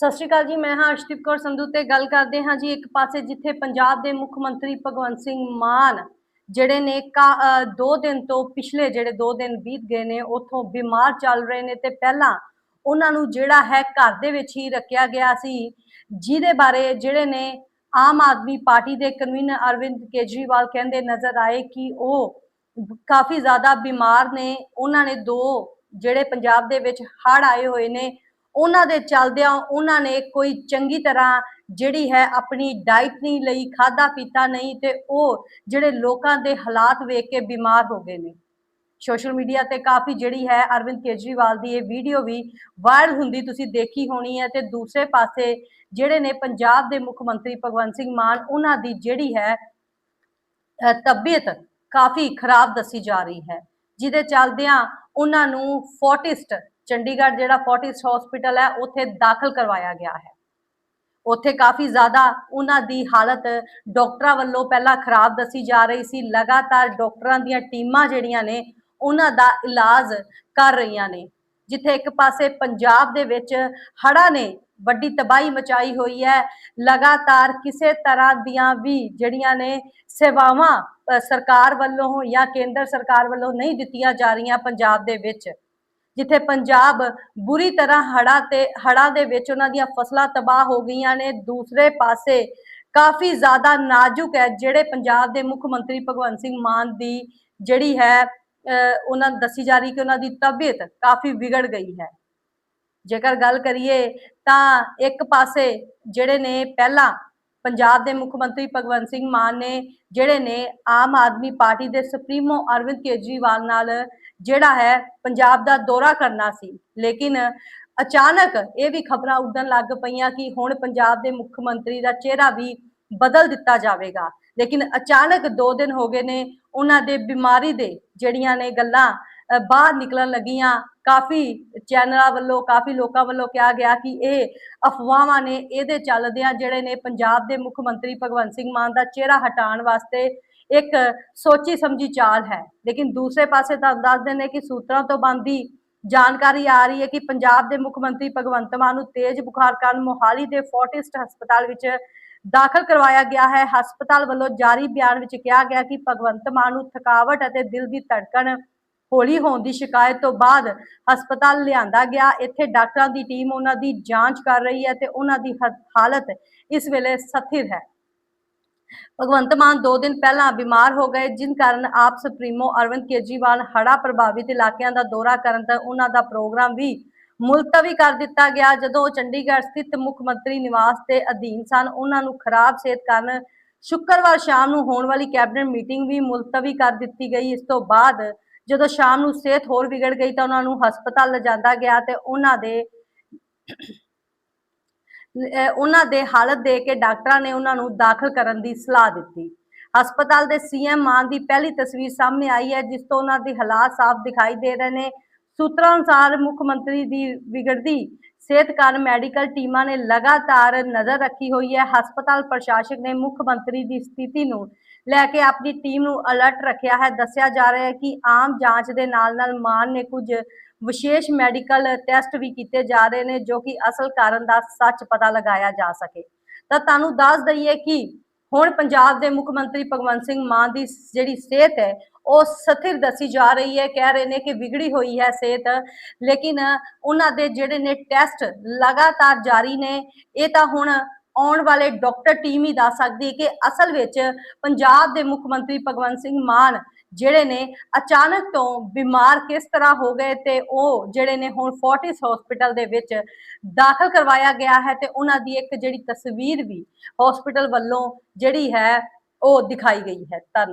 ਸਤਿ ਸ਼੍ਰੀ ਅਕਾਲ ਜੀ, ਮੈਂ ਹਾਂ ਅਰਸ਼ਦੀਪ ਕੌਰ ਸੰਧੂ ਤੇ ਗੱਲ ਕਰਦੇ ਹਾਂ ਜੀ ਇੱਕ ਪਾਸੇ ਜਿੱਥੇ ਪੰਜਾਬ ਦੇ ਮੁੱਖ ਮੰਤਰੀ ਭਗਵੰਤ ਸਿੰਘ ਮਾਨ ਜਿਹੜੇ ਨੇ ਕਾ- ਦੋ ਦਿਨ ਤੋਂ ਪਿਛਲੇ ਜਿਹੜੇ ਦੋ ਦਿਨ ਬੀਤ ਗਏ ਨੇ, ਉਥੋਂ ਬਿਮਾਰ ਚੱਲ ਰਹੇ ਨੇ ਤੇ ਪਹਿਲਾਂ ਉਹਨਾਂ ਨੂੰ ਜਿਹੜਾ ਹੈ ਘਰ ਦੇ ਵਿੱਚ ਹੀ ਰੱਖਿਆ ਗਿਆ ਸੀ, ਜਿਹਦੇ ਬਾਰੇ ਜਿਹੜੇ ਨੇ ਆਮ ਆਦਮੀ ਪਾਰਟੀ ਦੇ ਕਨਵੀਨਰ ਅਰਵਿੰਦ ਕੇਜਰੀਵਾਲ ਕਹਿੰਦੇ ਨਜ਼ਰ ਆਏ ਕਿ ਉਹ ਕਾਫੀ ਜ਼ਿਆਦਾ ਬਿਮਾਰ ਨੇ, ਉਹਨਾਂ ਨੇ ਦੋ ਜਿਹੜੇ ਪੰਜਾਬ ਦੇ ਵਿੱਚ ਹੜ੍ਹ ਆਏ ਹੋਏ ਨੇ ਉਹਨਾਂ ਦੇ ਚੱਲਦਿਆਂ ਉਹਨਾਂ ਨੇ ਕੋਈ ਚੰਗੀ ਤਰ੍ਹਾਂ ਜਿਹੜੀ ਹੈ ਆਪਣੀ ਡਾਈਟ ਨਹੀਂ ਲਈ ਖਾਦਾ ਪੀਤਾ ਨਹੀਂ ਤੇ ਉਹ ਜਿਹੜੇ ਲੋਕਾਂ ਦੇ ਹਾਲਾਤ ਵੇਖ ਕੇ ਬਿਮਾਰ ਹੋ ਗਏ ਨੇ। ਸੋਸ਼ਲ ਮੀਡੀਆ ਤੇ ਕਾਫੀ ਜਿਹੜੀ ਹੈ ਅਰਵਿੰਦ ਕੇਜਰੀਵਾਲ ਦੀ ਇਹ ਵੀਡੀਓ ਵੀ ਵਾਇਰਲ ਹੁੰਦੀ ਤੁਸੀਂ ਦੇਖੀ ਹੋਣੀ ਹੈ ਤੇ ਦੂਸਰੇ ਪਾਸੇ ਜਿਹੜੇ ਨੇ ਪੰਜਾਬ ਦੇ ਮੁੱਖ ਮੰਤਰੀ ਭਗਵੰਤ ਸਿੰਘ ਮਾਨ, ਉਹਨਾਂ ਦੀ ਜਿਹੜੀ ਹੈ ਤਬੀਅਤ ਕਾਫੀ ਖਰਾਬ ਦੱਸੀ ਜਾ ਰਹੀ ਹੈ। ਜਿਹਦੇ ਚੱਲਦਿਆਂ ਉਹਨਾਂ ਨੂੰ ਫੋਰਟਿਸਟ ਚੰਡੀਗੜ੍ਹ ਜਿਹੜਾ ਫੋਰਟਿਸ ਹਸਪੀਟਲ ਹੈ, ਉੱਥੇ ਦਾਖਲ ਕਰਵਾਇਆ ਗਿਆ ਹੈ। ਉੱਥੇ ਕਾਫੀ ਜ਼ਿਆਦਾ ਉਹਨਾਂ ਦੀ ਹਾਲਤ ਡਾਕਟਰਾਂ ਵੱਲੋਂ ਪਹਿਲਾਂ ਖਰਾਬ ਦੱਸੀ ਜਾ ਰਹੀ ਸੀ। ਲਗਾਤਾਰ ਡਾਕਟਰਾਂ ਦੀਆਂ ਟੀਮਾਂ ਜਿਹੜੀਆਂ ਨੇ, ਉਹਨਾਂ ਦਾ ਇਲਾਜ ਕਰ ਰਹੀਆਂ ਨੇ। ਜਿੱਥੇ ਇੱਕ ਪਾਸੇ ਪੰਜਾਬ ਦੇ ਵਿੱਚ ਹੜ੍ਹਾਂ ਨੇ ਵੱਡੀ ਤਬਾਹੀ ਮਚਾਈ ਹੋਈ ਹੈ। ਲਗਾਤਾਰ ਕਿਸੇ ਤਰ੍ਹਾਂ ਦੀਆਂ ਵੀ ਜਿਹੜੀਆਂ ਨੇ ਸੇਵਾਵਾਂ ਸਰਕਾਰ ਵੱਲੋਂ ਜਾਂ ਕੇਂਦਰ ਸਰਕਾਰ ਵੱਲੋਂ ਨਹੀਂ ਦਿੱਤੀਆਂ ਜਾ ਰਹੀਆਂ ਪੰਜਾਬ ਦੇ ਵਿੱਚ। ਜਿੱਥੇ ਪੰਜਾਬ ਬੁਰੀ ਤਰ੍ਹਾਂ ਹੜ੍ਹਾਂ ਤੇ, ਹੜ੍ਹਾਂ ਦੇ ਵਿੱਚ ਉਹਨਾਂ ਦੀਆਂ ਫਸਲਾਂ ਤਬਾਹ ਹੋ ਗਈਆਂ ਨੇ, ਦੂਸਰੇ ਪਾਸੇ ਕਾਫੀ ਜ਼ਿਆਦਾ ਨਾਜ਼ੁਕ ਹੈ ਜਿਹੜੇ ਪੰਜਾਬ ਦੇ ਮੁੱਖ ਮੰਤਰੀ ਭਗਵੰਤ ਸਿੰਘ ਮਾਨ ਦੀ ਜਿਹੜੀ ਹੈ ਉਹਨਾਂ ਦੱਸੀ ਜਾ ਰਹੀ ਕਿ ਉਹਨਾਂ ਦੀ ਤਬੀਅਤ ਕਾਫੀ ਵਿਗੜ ਗਈ ਹੈ। ਜੇਕਰ ਗੱਲ ਕਰੀਏ ਤਾਂ ਇੱਕ ਪਾਸੇ ਜਿਹੜੇ ਨੇ ਪਹਿਲਾਂ ਪੰਜਾਬ ਦੇ ਮੁੱਖ ਮੰਤਰੀ ਭਗਵੰਤ ਸਿੰਘ ਮਾਨ ਨੇ, ਜਿਹੜੇ ਨੇ ਆਮ ਆਦਮੀ ਪਾਰਟੀ ਦੇ ਸੁਪਰੀਮੋ ਅਰਵਿੰਦ ਕੇਜਰੀਵਾਲ ਨਾਲ ਜਿਹੜਾ ਹੈ ਪੰਜਾਬ ਦਾ ਦੌਰਾ ਕਰਨਾ ਸੀ। ਲੇਕਿਨ ਅਚਾਨਕ ਇਹ ਵੀ ਖਬਰਾਂ ਉੱਡਣ ਲੱਗ ਪਈਆਂ ਕਿ ਹੁਣ ਪੰਜਾਬ ਦੇ ਮੁੱਖ ਮੰਤਰੀ ਦਾ ਚਿਹਰਾ ਵੀ ਬਦਲ ਦਿੱਤਾ ਜਾਵੇਗਾ। ਲੇਕਿਨ ਅਚਾਨਕ 2 ਦਿਨ ਹੋ ਗਏ ਨੇ ਉਹਨਾਂ ਦੇ ਬਿਮਾਰੀ ਦੇ, ਜਿਹੜੀਆਂ ਨੇ ਗੱਲਾਂ ਬਾਹਰ ਨਿਕਲਣ ਲੱਗੀਆਂ। ਕਾਫੀ ਚੈਨਲਾਂ ਵੱਲੋਂ, ਕਾਫੀ ਲੋਕਾਂ ਵੱਲੋਂ ਕਿਹਾ ਗਿਆ ਕਿ ਇਹ ਅਫਵਾਹਾਂ ਨੇ ਇਹਦੇ ਚੱਲਦਿਆਂ ਜਿਹੜੇ ਨੇ ਪੰਜਾਬ ਦੇ ਮੁੱਖ ਮੰਤਰੀ ਭਗਵੰਤ ਸਿੰਘ ਮਾਨ ਦਾ ਚਿਹਰਾ ਹਟਾਉਣ ਵਾਸਤੇ ਇੱਕ ਸੋਚੀ ਸਮਝੀ ਚਾਲ ਹੈ। ਲੇਕਿਨ ਦੂਸਰੇ ਪਾਸੇ ਤਾਂ ਦੱਸਦੇ ਨੇ ਕਿ ਸੂਤਰਾਂ ਤੋਂ ਬੰਦੀ ਜਾਣਕਾਰੀ ਆ ਰਹੀ ਹੈ ਕਿ ਪੰਜਾਬ ਦੇ ਮੁੱਖ ਮੰਤਰੀ ਭਗਵੰਤ ਮਾਨ ਨੂੰ ਤੇਜ਼ ਬੁਖਾਰ ਕਾਰਨ ਮੋਹਾਲੀ ਦੇ ਫੋਰਟਿਸਟ ਹਸਪਤਾਲ ਵਿੱਚ ਦਾਖਲ ਕਰਵਾਇਆ ਗਿਆ ਹੈ। ਹਸਪਤਾਲ ਵੱਲੋਂ ਜਾਰੀ ਬਿਆਨ ਵਿੱਚ ਕਿਹਾ ਗਿਆ ਕਿ ਭਗਵੰਤ ਮਾਨ ਨੂੰ ਥਕਾਵਟ ਅਤੇ ਦਿਲ ਦੀ ਧੜਕਣ ਹੌਲੀ ਹੋਣ ਦੀ ਸ਼ਿਕਾਇਤ ਤੋਂ ਬਾਅਦ ਹਸਪਤਾਲ ਲਿਆਂਦਾ ਗਿਆ। ਇੱਥੇ ਡਾਕਟਰਾਂ ਦੀ ਟੀਮ ਉਹਨਾਂ ਦੀ ਜਾਂਚ ਕਰ ਰਹੀ ਹੈ ਤੇ ਉਹਨਾਂ ਦੀ ਹ- ਹਾਲਤ ਇਸ ਵੇਲੇ ਸਥਿਰ ਹੈ। ਭਗਵੰਤ ਮਾਨ 2 ਦਿਨ ਪਹਿਲਾਂ ਬਿਮਾਰ ਹੋ ਗਏ ਜਿਨ ਕਾਰਨ ਆਪ ਸੁਪਰੀਮੋ ਅਰਵਿੰਦ ਕੇਜਰੀਵਾਲ ਹੜ੍ਹਾਂ ਪ੍ਰਭਾਵਿਤ ਇਲਾਕਿਆਂ ਦਾ ਦੌਰਾ ਕਰਨ ਦਾ ਉਹਨਾਂ ਦਾ ਪ੍ਰੋਗਰਾਮ ਵੀ ਮੁਲਤਵੀ ਕਰ ਦਿੱਤਾ ਗਿਆ। ਜਦੋਂ ਉਹ ਚੰਡੀਗੜ੍ਹ ਸਥਿਤ ਮੁੱਖ ਮੰਤਰੀ ਨਿਵਾਸ ਦੇ ਅਧੀਨ ਸਨ, ਉਹਨਾਂ ਨੂੰ ਖਰਾਬ ਸਿਹਤ ਕਾਰਨ ਸ਼ੁੱਕਰਵਾਰ ਸ਼ਾਮ ਨੂੰ ਹੋਣ ਵਾਲੀ ਕੈਬਨਿਟ ਮੀਟਿੰਗ ਵੀ ਮੁਲਤਵੀ ਕਰ ਦਿੱਤੀ ਗਈ। ਇਸ ਤੋਂ ਬਾਅਦ ਜਦੋਂ ਸ਼ਾਮ ਨੂੰ ਸਿਹਤ ਹੋਰ ਵਿਗੜ ਗਈ ਤਾਂ ਉਹਨਾਂ ਨੂੰ ਹਸਪਤਾਲ ਲਿਜਾਂਦਾ ਗਿਆ ਤੇ ਉਹਨਾਂ ਦੇ ਉਹਨਾਂ ਦੇ ਹਾਲਤ ਦੇ ਕੇ ਡਾਕਟਰਾਂ ਨੇ ਉਹਨਾਂ ਨੂੰ ਦਾਖਲ ਕਰਨ ਦੀ ਸਲਾਹ ਦਿੱਤੀ। ਹਸਪਤਾਲ ਦੇ ਸੀਐਮ ਮਾਨ ਦੀ ਪਹਿਲੀ ਤਸਵੀਰ ਸਾਹਮਣੇ ਆਈ ਹੈ, ਜਿਸ ਤੋਂ ਉਹਨਾਂ ਦੇ ਹਾਲਾਤ ਸਾਫ਼ ਦਿਖਾਈ ਦੇ ਰਹੇ ਨੇ। ਸੂਤਰਾਂ ਅਨੁਸਾਰ ਮੁੱਖ ਮੰਤਰੀ ਦੀ ਵਿਗੜਦੀ ਸਿਹਤ ਕਾਰਨ ਮੈਡੀਕਲ ਟੀਮਾਂ ਨੇ ਲਗਾਤਾਰ ਨਜ਼ਰ ਰੱਖੀ ਹੋਈ ਹੈ। ਹਸਪਤਾਲ ਪ੍ਰਸ਼ਾਸਕ ਨੇ ਮੁੱਖ ਮੰਤਰੀ ਦੀ ਸਥਿਤੀ ਨੂੰ ਲੈ ਕੇ ਆਪਣੀ ਟੀਮ ਨੂੰ ਅਲਰਟ ਰੱਖਿਆ ਹੈ। ਦੱਸਿਆ ਜਾ ਰਿਹਾ ਹੈ ਕਿ ਆਮ ਜਾਂਚ ਦੇ ਨਾਲ ਨਾਲ ਮਾਨ ਨੇ ਕੁਝ ਵਿਸ਼ੇਸ਼ ਮੈਡੀਕਲ ਟੈਸਟ ਵੀ ਕੀਤੇ ਜਾ ਰਹੇ ਨੇ ਜੋ ਕਿ ਅਸਲ ਕਾਰਨ ਦਾ ਸੱਚ ਪਤਾ ਲਗਾਇਆ ਜਾ ਸਕੇ। ਤਾਂ ਤੁਹਾਨੂੰ ਦੱਸ ਦਈਏ ਕਿ ਹੁਣ ਪੰਜਾਬ ਦੇ ਮੁੱਖ ਮੰਤਰੀ ਭਗਵੰਤ ਸਿੰਘ ਮਾਨ ਦੀ ਜਿਹੜੀ ਸਿਹਤ ਹੈ, ਉਹ ਸਥਿਰ ਦੱਸੀ ਜਾ ਰਹੀ ਹੈ। ਕਹਿ ਰਹੇ ਨੇ ਕਿ ਵਿਗੜੀ ਹੋਈ ਹੈ ਸਿਹਤ, ਲੇਕਿਨ ਉਹਨਾਂ ਦੇ ਜਿਹੜੇ ਨੇ ਟੈਸਟ ਲਗਾਤਾਰ ਜਾਰੀ ਨੇ, ਇਹ ਤਾਂ ਹੁਣ ਆਉਣ ਵਾਲੇ ਡਾਕਟਰ ਟੀਮ ਹੀ ਦੱਸ ਸਕਦੀ ਹੈ ਕਿ ਅਸਲ ਵਿੱਚ ਪੰਜਾਬ ਦੇ ਮੁੱਖ ਮੰਤਰੀ ਭਗਵੰਤ ਸਿੰਘ ਮਾਨ ਜਿਹੜੇ ਨੇ ਅਚਾਨਕ ਤੋਂ ਬਿਮਾਰ ਕਿਸ ਤਰ੍ਹਾਂ ਹੋ ਗਏ ਤੇ ਉਹ ਜਿਹੜੇ ਨੇ ਹੁਣ ਫੋਰਟਿਸ ਹਸਪੀਟਲ ਦੇ ਵਿੱਚ ਦਾਖਲ ਕਰਵਾਇਆ ਗਿਆ ਹੈ ਤੇ ਉਹਨਾਂ ਦੀ ਇੱਕ ਜਿਹੜੀ ਤਸਵੀਰ ਵੀ ਹਸਪੀਟਲ ਵੱਲੋਂ ਜਿਹੜੀ ਹੈ ਉਹ ਦਿਖਾਈ ਗਈ ਹੈ। ਧੰਨਵਾਦ।